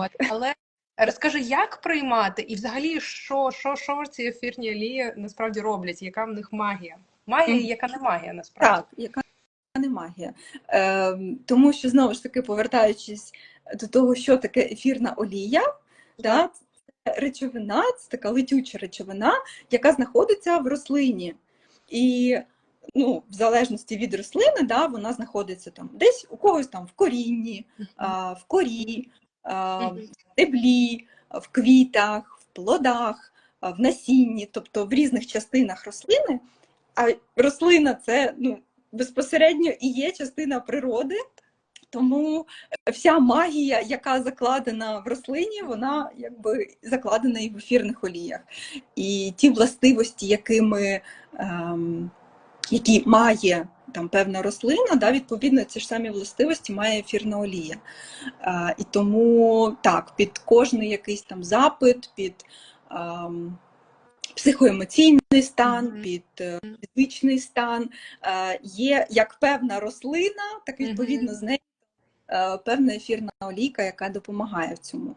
От, але розкажи, як приймати, і взагалі, що, що, що ці ефірні олії насправді роблять? Яка в них магія? Магія, яка не магія, насправді. Так, яка не магія. Е, тому що знову ж таки, повертаючись до того, що таке ефірна олія, да, це речовина, це така летюча речовина, яка знаходиться в рослині. І ну, в залежності від рослини, да, вона знаходиться там десь у когось там в корінні, а, в корі, в Мгм. стеблі, в квітах, в плодах, в насінні, тобто в різних частинах рослини. А рослина це ну, безпосередньо і є частина природи, тому вся магія, яка закладена в рослині, вона якби закладена і в ефірних оліях. І ті властивості, якими, ем, які має там певна рослина, да, відповідно, ці ж самі властивості має ефірна олія. Е, і тому так, під кожний якийсь там запит, під ем, психоемоційний стан, Мгм. під е, фізичний стан е, є як певна рослина, так відповідно Мгм. з нею е, певна ефірна олійка, яка допомагає в цьому.